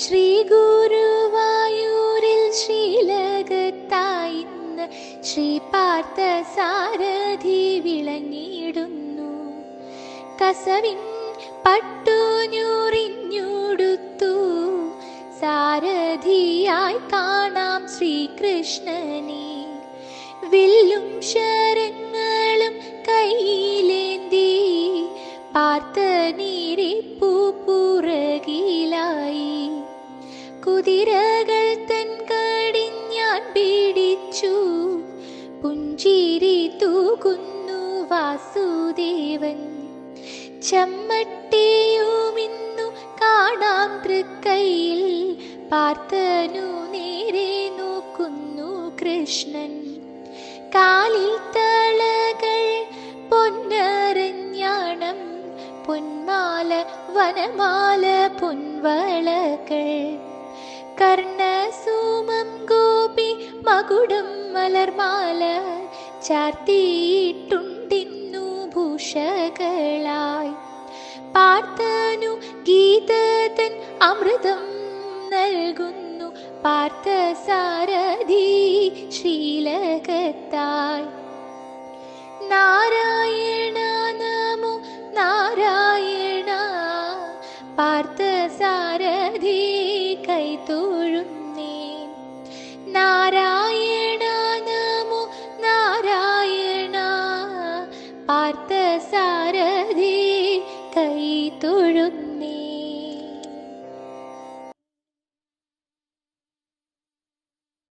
ശ്രീ ഗുരുവായൂരിൽ ശ്രീലകത്തായിന്ന് ശ്രീ പാർത്ഥ സാരഥി വിളങ്ങിയിടുന്നു. കസവിൻ പട്ടുഞ്ഞൂറിഞ്ഞുടുത്തു. സാരഥിയായി കാണാം ശ്രീകൃഷ്ണനെ. കുതിരകൾ തൻ കടിഞ്ഞാൻ പിടിച്ചു പുഞ്ചിരി തൂകുന്നു വാസുദേവൻ. ചമ്മട്ടിയുമിന്നു കാണാം തൃക്കൈയിൽ. പാർത്തനു നേരെ നോക്കുന്നു കൃഷ്ണൻ. കാലിൽ തളകൾ പൊന്നരഞ്ഞാണം. പൊന്മാല വനമാല പൊൻവളകൾ. കർണസൂമം ഗോപി മകുടം മലർമാല ചാർത്തിയിട്ടുണ്ടിന്നു ഭൂഷകളായി. പാർത്തനു ഗീതതൻ അമൃതം നൽകുന്നു പാർത്ഥസാരഥി ശ്രീലകത്തായി. നാരായണ പാർത്ത് സാരഥി കൈത്തോഴുന്നേ നാരായണ നമോ നാരായണ പാർത്ത സാരഥി കൈ തൊഴുന്നു